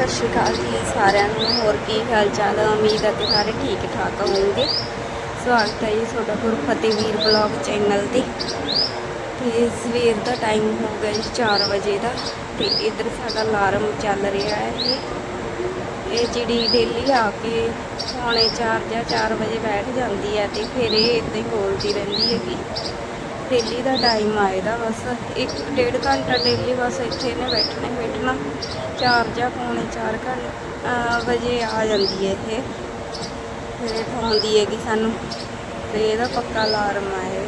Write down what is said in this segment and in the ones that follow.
ਸਤਿ ਸ਼੍ਰੀ ਅਕਾਲ ਜੀ ਸਾਰਿਆਂ ਨੂੰ। ਹੋਰ ਕੀ ਹਾਲ ਚਾਲ ਹੈ ਉਮੀਦ ਹੈ ਕਿ ਸਾਰੇ ਠੀਕ ਠਾਕ ਹੋਣਗੇ ਸਵਾਗਤ ਹੈ ਜੀ ਤੁਹਾਡਾ ਗੁਰਫਤਿਹਵੀਰ ਬਲੌਗ ਚੈਨਲ ਤੇ। ਤੇ ਸਵੇਰ ਦਾ ਟਾਈਮ ਹੋ ਗਿਆ ਜੀ 4 ਵਜੇ ਦਾ ਤੇ ਇਧਰ ਸਾਡਾ ਅਲਾਰਮ ਚੱਲ ਰਿਹਾ ਹੈ ਇਹ ਇਹ ਜਿਹੜੀ ਡੇਲੀ ਆ ਕੇ ਪੌਣੇ 4 ਜਾਂ 4 ਵਜੇ ਬੈਠ ਜਾਂਦੀ ਹੈ ਤੇ ਫਿਰ ਇਹ ਇਦਾਂ ਹੀ ਬੋਲਦੀ ਰਹਿੰਦੀ ਹੈਗੀ। ਡੇਲੀ ਦਾ ਟਾਈਮ ਆ ਇਹਦਾ ਬਸ। ਇੱਕ ਡੇਢ ਘੰਟਾ ਡੇਲੀ ਬਸ ਇੱਥੇ ਇਹਨੇ ਬੈਠਣਾ ਹੀ ਬੈਠਣਾ। ਚਾਰ ਜਾਂ ਪੌਣੇ ਚਾਰ ਘੰਟੇ ਵਜੇ ਆ ਜਾਂਦੀ ਹੈ ਇਹ। ਫਿਰ ਇਹ ਉਠਾਉਂਦੀ ਹੈਗੀ ਸਾਨੂੰ। ਤੇ ਇਹਦਾ ਪੱਕਾ ਅਲਾਰਮ ਆਏ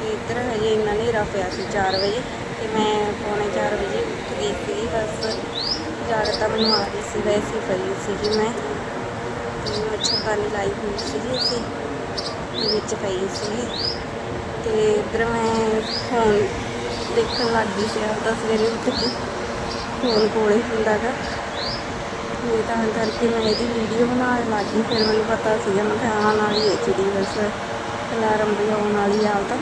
ਤੇ ਇੱਧਰ ਹਜੇ ਇੰਨਾ ਹਨੇਰਾ ਪਿਆ ਸੀ 4 ਵਜੇ ਤੇ ਮੈਂ ਪੌਣੇ 4 ਵਜੇ ਉੱਠ ਗਈ ਸੀ ਬਸ। ਜਾਗ ਤਾਂ ਮੈਨੂੰ ਆ ਰਹੀ ਸੀ, ਵੈਸੇ ਹੀ ਪਈ ਸੀਗੀ ਮੈਂ। ਤੇ ਮੱਛਰਦਾਨੀ ਲਾਈ ਹੋਈ ਸੀ ਅਸੀਂ ਉਹਦੇ ਵਿੱਚ ਪਈ ਸੀ ਤੇ ਇੱਧਰ ਮੈਂ ਫੋਨ ਦੇਖਣ ਲੱਗ ਗਈ ਸੀ ਆਪਦਾ ਸਵੇਰੇ ਉੱਠ ਕੇ ਫੋਨ ਕੋਲੇ ਹੁੰਦਾ ਗਾ। ਤੇ ਤਾਂ ਕਰਕੇ ਮੈਂ ਇਹਦੀ ਵੀਡੀਓ ਬਣਾਉਣ ਲੱਗ ਗਈ, ਫਿਰ ਮੈਨੂੰ ਪਤਾ ਸੀਗਾ ਮੈਂ ਕਿਹਾ ਆਉਣ ਵਾਲੀ ਹੈ ਚਿੜੀ ਬਸ ਅਲਾਰਮ ਵਜਾਉਣ ਵਾਲੀ ਆਪਦਾ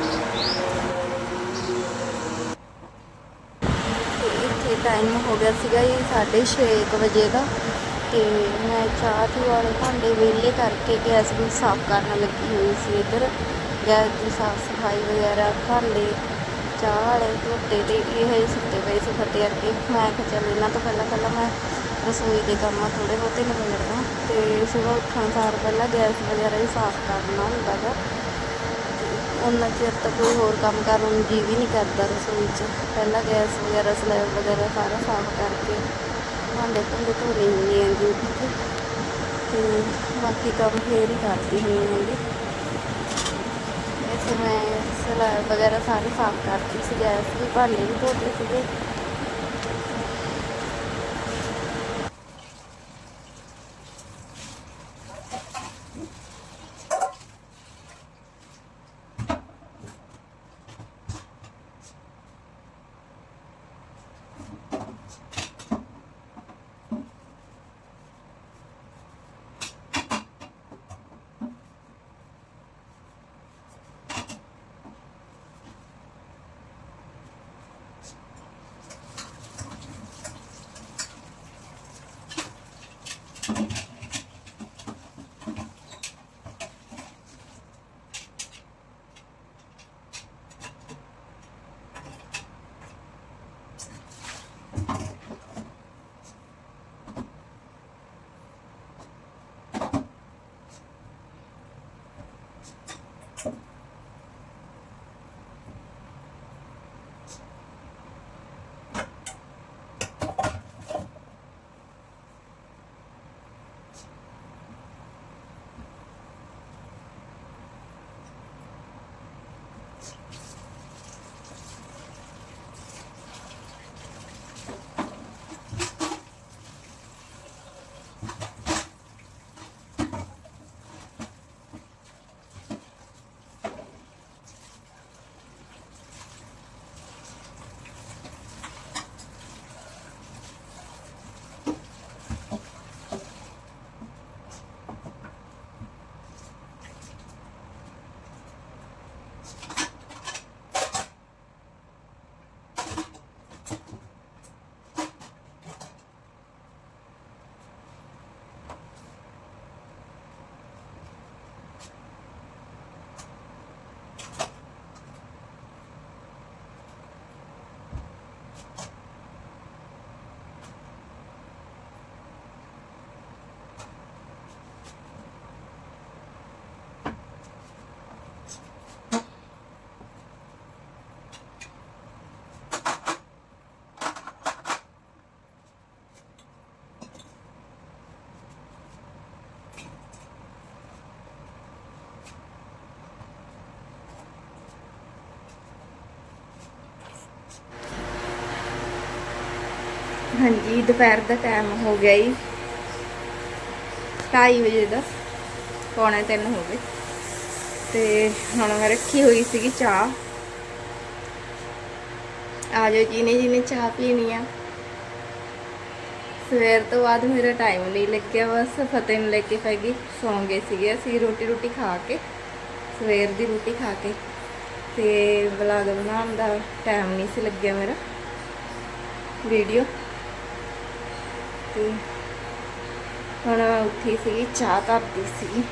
ਇੱਥੇ ਟਾਈਮ ਹੋ ਗਿਆ ਸੀਗਾ ਜੀ 6:30 ਵਜੇ ਦਾ, ਤੇ ਮੈਂ ਚਾਹ ਚੂਹ ਵਾਲੇ ਭਾਂਡੇ ਵਿਹਲੇ ਕਰਕੇ ਗੈਸ ਵੀ ਸਾਫ਼ ਕਰਨ ਲੱਗੀ ਹੋਈ ਸੀ ਇੱਧਰ। ਗੈਸ ਦੀ ਸਾਫ਼ ਸਫ਼ਾਈ ਵਗੈਰਾ ਭਾਂਡੇ ਚਾਹ ਵਾਲੇ, ਧੋਤੇ ਤੇ ਇਹ ਹਜੇ ਸੁੱਤੇ ਪਏ ਸੀ ਫੱਟੇ ਕਰਕੇ। ਮੈਂ ਕਿਹਾ ਚੱਲ ਇਹਨਾਂ ਤੋਂ ਪਹਿਲਾਂ ਪਹਿਲਾਂ ਮੈਂ ਰਸੋਈ ਦੇ ਕੰਮ ਥੋੜੇ ਬਹੁਤੇ ਨਿਬੇੜਨਾ ਤੇ ਸਵੇਰ ਉੱਠਣ ਸਾਰ ਪਹਿਲਾਂ ਗੈਸ ਵਗੈਰਾ ਹੀ ਸਾਫ਼ ਕਰਨਾ ਹੁੰਦਾ ਗਾ। ਉਹਨਾਂ ਚਿਰ ਤਾਂ ਕੋਈ ਹੋਰ ਕੰਮ ਕਰਨ ਨੂੰ ਜੀ ਵੀ ਨਹੀਂ ਕਰਦਾ ਰਸੋਈ 'ਚ। ਪਹਿਲਾਂ ਗੈਸ ਵਗੈਰਾ, ਸਲੈਬ ਵਗੈਰਾ ਸਾਰਾ ਸਾਫ਼ ਕਰਕੇ ਭਾਂਡੇ ਭੁੰਡੇ ਧੋਣੇ ਹੁੰਦੇ ਆ ਜੀ ਤੇ ਬਾਕੀ ਕੰਮ ਫੇਰ ਹੀ ਕਰਦੀ ਹੁੰਦੀ ਹੈਗੀ ਵੈਸੇ ਮੈਂ ਸਲੈਬ ਵਗੈਰਾ ਸਾਰੇ ਸਾਫ਼ ਕਰਤੀ ਸੀ ਗੈਸ ਵੀ ਭਾਂਡੇ ਵੀ ਧੋਤੇ ਸੀਗੇ। ਹਾਂਜੀ, ਦੁਪਹਿਰ ਦਾ ਟਾਈਮ ਹੋ ਗਿਆ ਜੀ। 2:30 ਵਜੇ ਦਾ, ਪੌਣੇ 3 ਹੋ ਗਏ। ਤੇ ਹੁਣ ਮੈਂ ਰੱਖੀ ਹੋਈ ਸੀਗੀ ਚਾਹ। ਆ ਜਾਓ ਜਿਹਨੇ ਜਿਹਨੇ ਚਾਹ ਪੀਣੀ ਆ। ਸਵੇਰ ਤੋਂ ਬਾਅਦ ਮੇਰਾ ਟਾਈਮ ਨਹੀਂ ਲੱਗਿਆ, ਬਸ ਫਤਿਹ ਨੂੰ ਲੈ ਕੇ ਪੈ ਗਈ। ਸੌਂ ਗਏ ਸੀਗੇ ਅਸੀਂ ਰੋਟੀ ਰੋਟੀ ਖਾ ਕੇ, ਸਵੇਰ ਦੀ ਰੋਟੀ ਖਾ ਕੇ। ਤੇ ਵਲੌਗ ਬਣਾਉਣ ਦਾ ਟਾਈਮ ਨਹੀਂ ਸੀ ਲੱਗਿਆ ਮੇਰਾ। ਵੀਡੀਓ ਤੇ ਹੁਣ ਮੈਂ ਉੱਠੀ ਸੀਗੀ, ਚਾਹ ਧਰਤੀ ਸੀ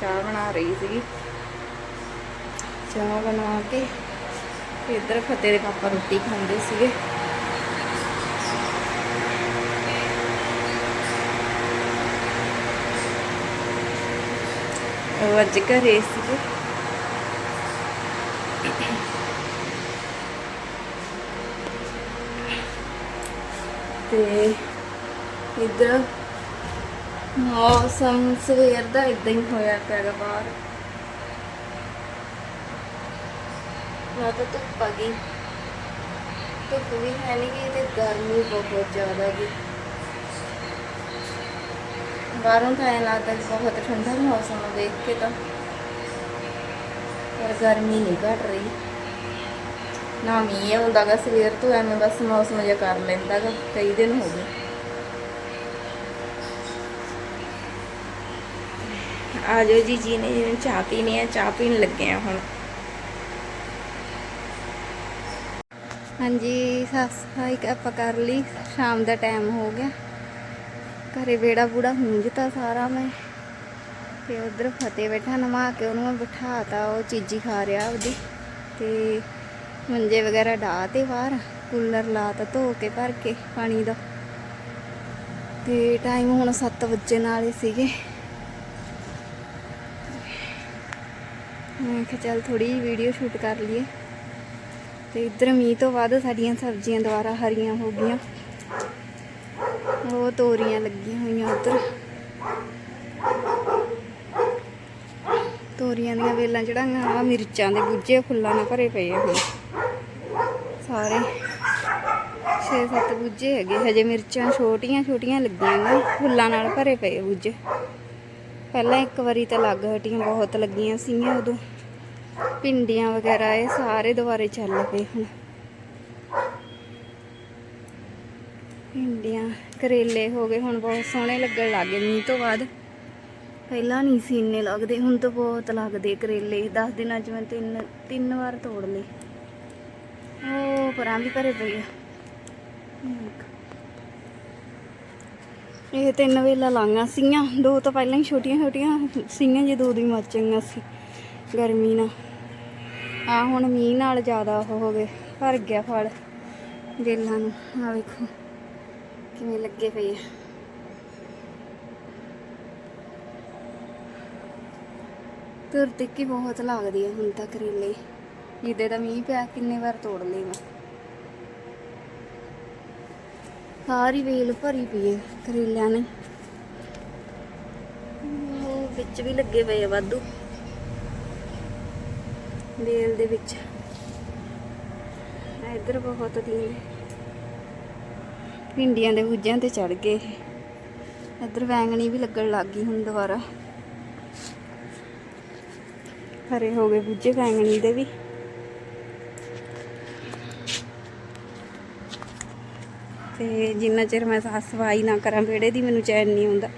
ਚਾਹ ਬਣਾ ਰਹੀ ਸੀ ਚਾਹ ਬਣਾ ਕੇ ਤੇ ਇੱਧਰ ਫਤਿਹ ਦੇ ਪਾਪਾ ਰੋਟੀ ਖਾਂਦੇ ਸੀਗੇ। ਉਹ ਅੱਜ ਘਰੇ ਸੀਗੇ। ਤੇ ਇੱਧਰ। ਮੌਸਮ ਸਵੇਰ ਦਾ ਇਦਾਂ ਹੀ ਹੋਇਆ ਪਿਆਗਾ ਬਾਹਰ। ਨਾ ਤਾਂ ਧੁੱਪ ਆ ਗਈ। ਧੁੱਪ ਵੀ ਹੈ ਨਹੀਂ ਗਈ ਤੇ ਗਰਮੀ ਬਹੁਤ ਜ਼ਿਆਦਾ ਗਈ ਬਾਹਰੋਂ ਤਾਂ ਐਂ ਲੱਗਦਾ ਕਿ ਬਹੁਤ ਠੰਡਾ ਮੌਸਮ ਦੇਖ ਕੇ ਤਾਂ। ਪਰ ਗਰਮੀ ਨਹੀਂ ਘਟ ਰਹੀ। ਨਾ ਮੀਂਹ ਆਉਂਦਾ ਗਾ ਸਵੇਰ ਤੋਂ, ਐਵੇਂ ਬਸ ਮੌਸਮ ਜਿਹਾ ਕਰ ਲੈਂਦਾ ਗਾ। ਕਈ ਦਿਨ ਹੋ ਗਏ। ਆ ਜਾਓ ਜੀ ਜੀ ਨੇ ਜਿਹਨੇ ਚਾਹ ਪੀਣੀ ਹੈ ਚਾਹ ਪੀਣ ਲੱਗੇ ਆ ਹੁਣ। ਹਾਂਜੀ ਸਾਫ਼ ਸਫ਼ਾਈ ਆਪਾਂ ਕਰ ਲਈ, ਸ਼ਾਮ ਦਾ ਟਾਈਮ ਹੋ ਗਿਆ। ਘਰੇ ਵੇੜਾ ਬੂੜਾ ਹੁੰਜਤਾ ਸਾਰਾ ਮੈਂ। ਤੇ ਉਧਰ ਫਤਿਹ ਬੈਠਾ, ਨਮਾ ਕੇ ਉਹਨੂੰ ਮੈਂ ਬਿਠਾਤਾ, ਉਹ ਚੀਜ਼ੀ ਖਾ ਰਿਹਾ ਉਹਦੀ ਤੇ ਮੰਜੇ ਵਗੈਰਾ ਢਾ ਤੇ ਬਾਹਰ, ਕੂਲਰ ਲਾਤਾ, ਧੋ ਕੇ, ਭਰ ਕੇ, ਪਾਣੀ ਦਾ। ਤੇ ਟਾਈਮ ਹੁਣ 7 ਵਜੇ ਨਾਲ ਹੀ ਸੀਗੇ। ਮੈਂ ਕਿਹਾ ਚੱਲ ਥੋੜੀ ਵੀਡੀਓ ਸ਼ੂਟ ਕਰ ਲਈਏ। ਤੇ ਇੱਧਰ ਮੀਂਹ ਤੋਂ ਬਾਅਦ ਸਾਡੀਆਂ ਸਬਜ਼ੀਆਂ ਦੁਬਾਰਾ ਹਰੀਆਂ ਹੋ ਗਈਆਂ। ਉਹ ਤੋਰੀਆਂ ਲੱਗੀਆਂ ਹੋਈਆਂ ਉੱਧਰ। ਤੋਰੀਆਂ ਦੀਆਂ ਵੇਲਾਂ ਚੜਾਈਆਂ ਆ ਮਿਰਚਾਂ ਦੇ ਬੂਝੇ, ਫੁੱਲਾਂ ਨਾਲ ਭਰੇ ਪਏ ਆ ਹੁਣ। ਸਾਰੇ 6-7 ਬੂਝੇ ਹੈਗੇ, ਹਜੇ ਮਿਰਚਾਂ ਛੋਟੀਆਂ ਛੋਟੀਆਂ ਲੱਗੀਆਂ ਨੇ, ਫੁੱਲਾਂ ਨਾਲ ਭਰੇ ਪਏ ਆ ਪਹਿਲਾਂ ਇੱਕ ਵਾਰੀ ਤਾਂ ਲੱਗ ਹਟੀਆਂ ਬਹੁਤ ਲੱਗੀਆਂ ਸੀਗੀਆਂ ਉਦੋਂ। ਭਿੰਡੀਆਂ ਵਗੈਰਾ ਇਹ ਸਾਰੇ ਦੁਬਾਰੇ ਚੱਲ ਪਏ ਹੁਣ। ਭਿੰਡੀਆਂ, ਕਰੇਲੇ ਹੋ ਗਏ, ਹੁਣ ਬਹੁਤ ਸੋਹਣੇ ਲੱਗਣ ਲੱਗੇ ਮੀਂਹ ਤੋਂ ਬਾਅਦ। ਪਹਿਲਾਂ ਨਹੀਂ ਸੀ ਇੰਨੇ ਲੱਗਦੇ, ਹੁਣ ਤਾਂ ਬਹੁਤ ਲੱਗਦੇ ਕਰੇਲੇ। 10 ਦਿਨਾਂ 'ਚ ਮੈਂ ਤਿੰਨ ਤਿੰਨ ਵਾਰ ਤੋੜ ਲਏ। ਉਹ ਪਰਾਂ ਵੀ ਭਰੇ ਪਈ ਆ। ਇਹ ਤਿੰਨ ਵੇਲਾ ਲਾਂਗਾ ਸੀਆਂ ਦੋ ਤਾਂ ਪਹਿਲਾਂ ਹੀ ਛੋਟੀਆਂ ਛੋਟੀਆਂ ਸੀਆਂ ਜੇ ਦੋ ਦੀ ਮੱਚੀਆਂ ਸੀ ਗਰਮੀ ਨਾਲ। ਆ ਹੁਣ ਮੀਂਹ ਨਾਲ ਜ਼ਿਆਦਾ ਉਹ ਹੋ ਗਏ, ਭਰ ਗਿਆ ਫਲ ਵੇਲਾਂ ਨੂੰ। ਆ ਵੇਖੋ ਕਿਵੇਂ ਲੱਗੇ ਪਏ ਆ। ਤੁਰ ਤਿੱਕੀ ਬਹੁਤ ਲੱਗਦੀ ਹੈ ਹੁਣ ਤਾਂ ਕਰੇਲੇ ਜਿੱਦੇ ਦਾ ਮੀਂਹ ਪਿਆ, ਕਿੰਨੇ ਵਾਰ ਤੋੜ ਲਏ ਮੈਂ। ਸਾਰੀ ਵੇਲ ਭਰੀ ਪਈ ਹੈ ਕਰੇਲਿਆਂ ਨੇ। ਉਹ ਵਿੱਚ ਵੀ ਲੱਗੇ ਪਏ ਆ ਵਾਧੂ। ਵੇਲ ਦੇ ਵਿੱਚ। ਆ ਇੱਧਰ ਬਹੁਤ ਦੀਨ ਭਿੰਡੀਆਂ ਦੇ ਬੂਝਿਆਂ ਤੇ ਚੜ ਗਏ ਇਹ। ਇੱਧਰ ਵੈਂਗਣੀ ਵੀ ਲੱਗਣ ਲੱਗ ਗਈ ਹੁਣ ਦੁਬਾਰਾ। ਹਰੇ ਹੋ ਗਏ ਬੂਝੇ ਵੈਂਗਣੀ ਦੇ ਵੀ। ਤੇ ਜਿੰਨਾ ਚਿਰ ਮੈਂ ਸਾਫ਼ ਸਫ਼ਾਈ ਨਾ ਕਰਾਂ, ਵਿਹੜੇ ਦੀ ਮੈਨੂੰ ਚੈਨ ਨਹੀਂ ਆਉਂਦਾ।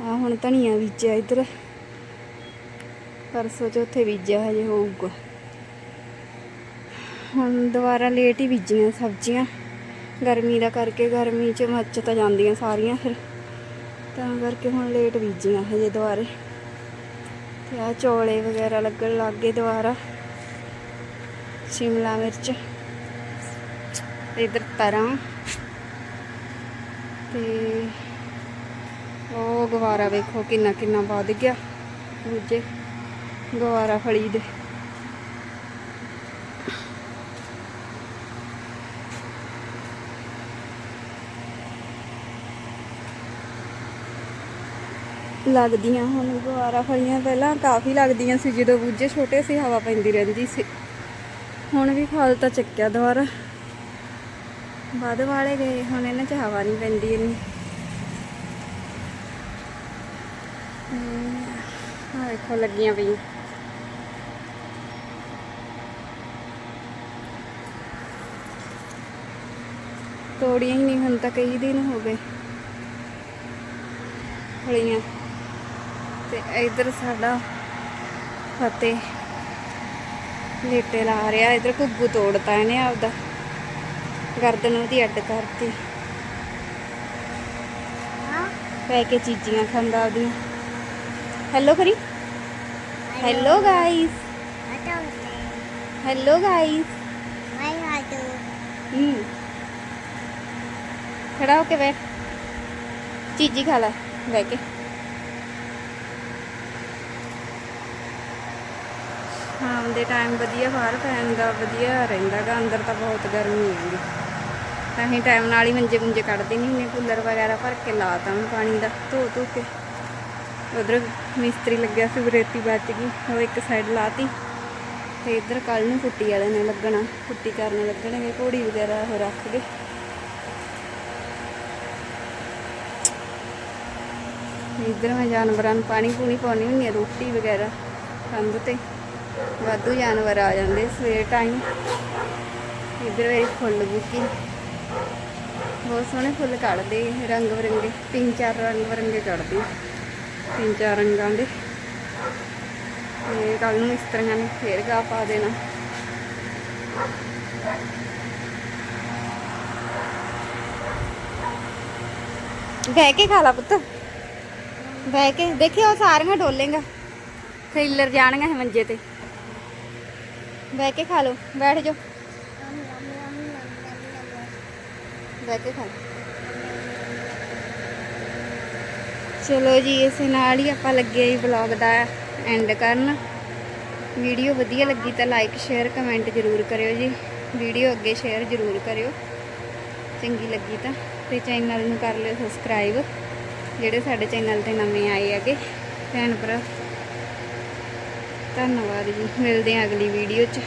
ਆ ਹੁਣ ਧਨੀਆ ਬੀਜਿਆ ਇੱਧਰ। ਪਰਸੋਂ ਚੌਥੇ ਬੀਜਿਆ ਹਜੇ ਹੋਊਗਾ। ਹੁਣ ਦੁਬਾਰਾ ਲੇਟ ਹੀ ਬੀਜੀਆਂ ਸਬਜ਼ੀਆਂ। ਗਰਮੀ ਦਾ ਕਰਕੇ ਗਰਮੀ 'ਚ ਮੱਚ ਤਾਂ ਜਾਂਦੀਆਂ ਸਾਰੀਆਂ ਫਿਰ। ਤਾਂ ਕਰਕੇ ਹੁਣ ਲੇਟ ਬੀਜੀਆਂ ਹਜੇ ਦੁਬਾਰੇ। ਤੇ ਆ ਚੌਲੇ ਵਗੈਰਾ ਲੱਗਣ ਲੱਗ ਗਏ ਦੁਬਾਰਾ। ਸ਼ਿਮਲਾ ਮਿਰਚ। ਇਧਰ ਤਰਾਂ। ਤੇ ਉਹ ਗਵਾਰਾ ਵੇਖੋ ਕਿੰਨਾ ਕਿੰਨਾ ਵੱਧ ਗਿਆ। ਦੂਜੇ ਗਵਾਰਾ ਫਲੀ ਦੇ। ਲੱਗਦੀਆਂ ਹੁਣ ਗਵਾਰਾ ਫਲੀਆਂ ਪਹਿਲਾਂ ਕਾਫੀ ਲੱਗਦੀਆਂ ਸੀ, ਜਦੋਂ ਬੂਝੇ ਛੋਟੇ ਸੀ, ਹਵਾ ਪੈਂਦੀ ਰਹਿੰਦੀ ਸੀ। ਹੁਣ ਵੀ ਫਲ ਤਾਂ ਚੱਕਿਆ ਦੁਬਾਰਾ। ਵੱਧ ਵਾਲੇ ਗਏ, ਹੁਣ ਇਹਨਾਂ 'ਚ ਹਵਾ ਨਹੀਂ ਪੈਂਦੀ ਇੰਨੀ। ਆ ਵੇਖੋ ਲੱਗੀਆਂ ਪਈਆਂ। ਤੋੜੀਆਂ ਹੀ ਨਹੀਂ, ਹੁਣ ਤਾਂ ਕਈ ਦਿਨ ਹੋ ਗਏ। ਫਲੀਆਂ ਤੇ ਇਧਰ ਸਾਡਾ ਫਤਿਹ। ਲੇਟੇ ਲਾ ਰਿਹਾ, ਇਧਰ ਘੁੱਗੂ ਤੋੜਤਾ ਇਹਨੇ ਆਪਦਾ। ਗਰਦਨ ਉਹਦੀ ਅੱਡ ਕਰਤੀ। ਪੈ ਕੇ ਚੀਜ਼ੀਆਂ ਖਾਂਦਾ ਉਹਦੀਆਂ ਹੈਲੋ ਕਰੀ। ਹੈਲੋ ਗਾਇਸ ਹੈਲੋ ਗਾਇਸ ਹੂੰ। ਖੜਾ ਹੋ ਕੇ ਬੈਠ। ਚੀਜ਼ੀ ਖਾ ਲੈ, ਬਹਿ ਕੇ। ਸ਼ਾਮ ਦੇ ਟਾਈਮ ਵਧੀਆ ਬਾਹਰ ਪੈਣ ਦਾ ਵਧੀਆ ਰਹਿੰਦਾ ਗਾ, ਅੰਦਰ ਤਾਂ ਬਹੁਤ ਗਰਮੀ ਹੁੰਦੀ ਤਾਂ ਹੀ ਟਾਈਮ ਨਾਲ ਹੀ ਮੰਜੇ ਮੁੰਜੇ ਕੱਢਦੇ ਨਹੀਂ ਹੁੰਦੇ, ਕੂਲਰ ਵਗੈਰਾ ਭਰ ਕੇ ਲਾਤਾ ਮੈਂ ਪਾਣੀ ਦਾ, ਧੋ ਧੋ ਕੇ। ਉਧਰ ਮਿਸਤਰੀ ਲੱਗਿਆ ਸੀ ਰੇਤੀ ਬਚ ਗਈ, ਉਹ ਇੱਕ ਸਾਈਡ ਲਾਤੀ। ਤੇ ਇੱਧਰ ਕੱਲ ਨੂੰ ਕੁੱਟੀ ਵਾਲੇ ਨੇ ਲੱਗਣਾ, ਕੁੱਟੀ ਕਰਨ ਲੱਗਣਗੇ, ਘੋੜੀ ਵਗੈਰਾ ਉਹ ਰੱਖ ਕੇ। ਇੱਧਰ ਮੈਂ ਜਾਨਵਰਾਂ ਨੂੰ ਪਾਣੀ ਪੂਣੀ ਪਾਉਣੀ ਹੁੰਦੀ ਆ, ਰੋਟੀ ਵਗੈਰਾ, ਕੰਧ ਤੇ। ਵਾਧੂ ਜਾਨਵਰ ਆ ਜਾਂਦੇ ਸਵੇਰ ਟਾਈਮ ਇੱਧਰ ਮੇਰੀ ਫੁੱਲ ਬੂਟੀ। ਬਹੁਤ ਸੋਹਣੇ ਫੁੱਲ ਕੱਢਦੇ ਰੰਗ ਬਰੰਗੇ, ਤਿੰਨ ਚਾਰ ਰੰਗ ਬਰੰਗੇ ਕੱਢਦੀ ਤਿੰਨ ਚਾਰ ਰੰਗਾਂ ਦੇ। ਤੇ ਕੱਲ ਨੂੰ ਮਿਸਤਰੀਆਂ ਨੇ ਫੇਰ ਗਾ ਪਾ ਦੇਣਾ। ਬਹਿ ਕੇ ਖਾ ਲਾ ਪੁੱਤ। ਬਹਿ ਕੇ, ਦੇਖੀ ਉਹ ਸਾਰੀਆਂ ਡੋਲੇਗਾ। ਖਿੱਲਰ ਜਾਣਗੇ ਮੰਜੇ ਤੇ। ਬਹਿ ਕੇ ਖਾ ਲਓ, ਬੈਠ ਜਾਓ। ਬਹਿ ਕੇ ਖਾ ਚਲੋ ਜੀ, ਇਸ ਨਾਲ ਹੀ ਆਪਾਂ ਲੱਗੇ ਹੀ ਵਲੌਗ ਦਾ ਐਂਡ ਕਰਨ। ਵੀਡੀਓ ਵਧੀਆ ਲੱਗੀ ਤਾਂ ਲਾਈਕ ਸ਼ੇਅਰ ਕਮੈਂਟ ਜ਼ਰੂਰ ਕਰਿਓ ਜੀ। ਵੀਡੀਓ ਅੱਗੇ ਸ਼ੇਅਰ ਜ਼ਰੂਰ ਕਰਿਓ। ਚੰਗੀ ਲੱਗੀ ਤਾਂ ਤੇ ਚੈਨਲ ਨੂੰ ਕਰ ਲਿਓ ਸਬਸਕ੍ਰਾਈਬ ਜਿਹੜੇ ਸਾਡੇ ਚੈਨਲ ਤੇ ਨਵੇਂ ਆਏ ਹੈਗੇ। ਭੈਣ ਭਰਾ, ਧੰਨਵਾਦ ਜੀ। ਮਿਲਦੇ ਹਾਂ ਅਗਲੀ ਵੀਡੀਓ 'ਚ।